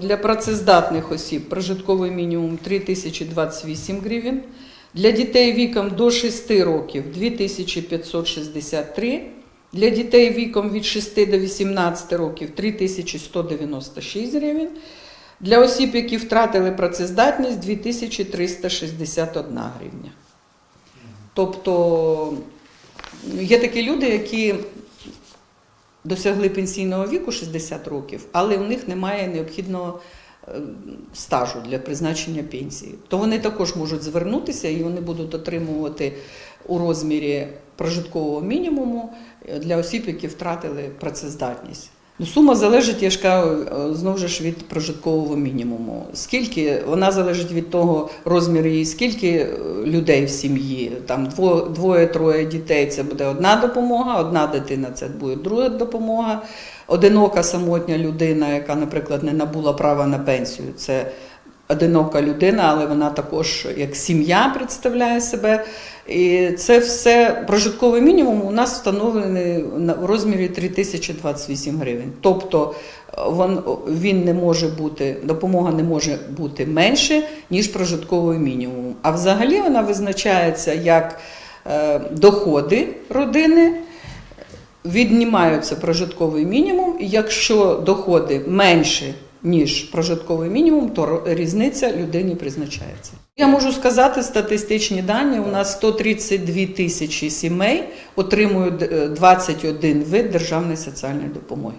Для працездатних осіб прожитковий мінімум 3028 гривень. Для дітей віком до 6 років 2563. Для дітей віком від 6 до 18 років 3196 гривень. Для осіб, які втратили працездатність 2361 гривня. Тобто є такі люди, які досягли пенсійного віку 60 років, але у них немає необхідного е, стажу для призначення пенсії. То вони також можуть звернутися і вони будуть отримувати у розмірі прожиткового мінімуму е, для осіб, які втратили працездатність. Ну, сума залежить, я ж кажу, е, знову ж від прожиткового мінімуму. Скільки вона залежить від того розміру її, скільки е, людей в сім'ї. Там двоє-троє дітей це буде одна допомога, одна дитина це буде друга допомога. Одинока самотня людина, яка, наприклад, не набула права на пенсію, це одинока людина, але вона також як сім'я представляє себе. І це все прожитковий мінімум у нас встановлений в розмірі 3028 гривень. Тобто е, він, не може бути, допомога не може бути менше, ніж прожитковий мінімум. А взагалі вона визначається як е, доходи родини. Віднімаються прожитковий мінімум, і якщо доходи менше, ніж прожитковий мінімум, то різниця людині призначається. Я можу сказати статистичні дані. У нас 132 тисячі сімей отримують е, 21 вид державної соціальної допомоги.